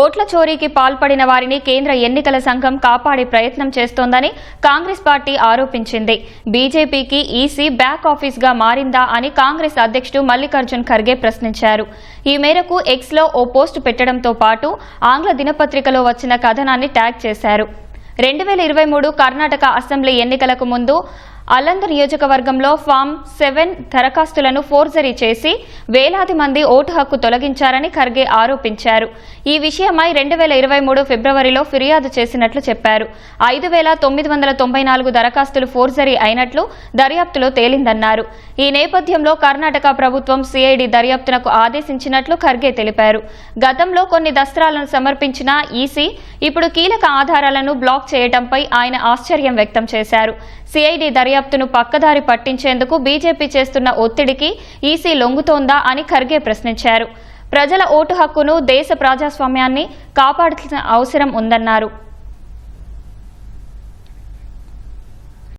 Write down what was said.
ఓట్ల చోరీకి పాల్పడిన వారిని కేంద్ర ఎన్నికల సంఘం కాపాడే ప్రయత్నం చేస్తోందని కాంగ్రెస్ పార్టీ ఆరోపించింది. బీజేపీకి ఈసీ బ్యాక్ ఆఫీస్గా మారిందా అని కాంగ్రెస్ అధ్యక్షుడు మల్లికార్జున్ ఖర్గే ప్రశ్నించారు. ఈ మేరకు ఎక్స్లో ఓ పోస్టు పెట్టడంతో పాటు ఆంగ్ల దినపత్రికలో వచ్చిన కథనాన్ని ట్యాగ్ చేశారు. రెండు వేల ఇరవై మూడు కర్ణాటక అసెంబ్లీ ఎన్నికలకు ముందు అలంద నియోజకవర్గంలో ఫామ్ సెవెన్ దరఖాస్తులను ఫోర్జరీ చేసి వేలాది మంది ఓటు హక్కు తొలగించారని ఖర్గే ఆరోపించారు. ఈ విషయమై రెండు వేల ఇరవై మూడు ఫిబ్రవరిలో ఫిర్యాదు చేసినట్లు చెప్పారు. ఐదు వేల తొమ్మిది వందల తొంభై నాలుగు దరఖాస్తులు ఫోర్జరీ అయినట్లు దర్యాప్తులో తేలిందన్నారు. ఈ నేపథ్యంలో కర్ణాటక ప్రభుత్వం సిఐడి దర్యాప్తునకు ఆదేశించినట్లు ఖర్గే తెలిపారు. గతంలో కొన్ని దస్త్రాలను సమర్పించిన ఈసీ ఇప్పుడు కీలక ఆధారాలను బ్లాక్ చేయడంపై ఆయన ఆశ్చర్యం వ్యక్తం చేశారు. సిఐడి దర్యాప్తును పక్కదారి పట్టించేందుకు బీజేపీ చేస్తున్న ఒత్తిడికి ఈసీ లొంగుతోందా అని ఖర్గే ప్రశ్నించారు. ప్రజల ఓటు హక్కును దేశ ప్రజాస్వామ్యాన్ని కాపాడాల్సిన అవసరం ఉందన్నారు.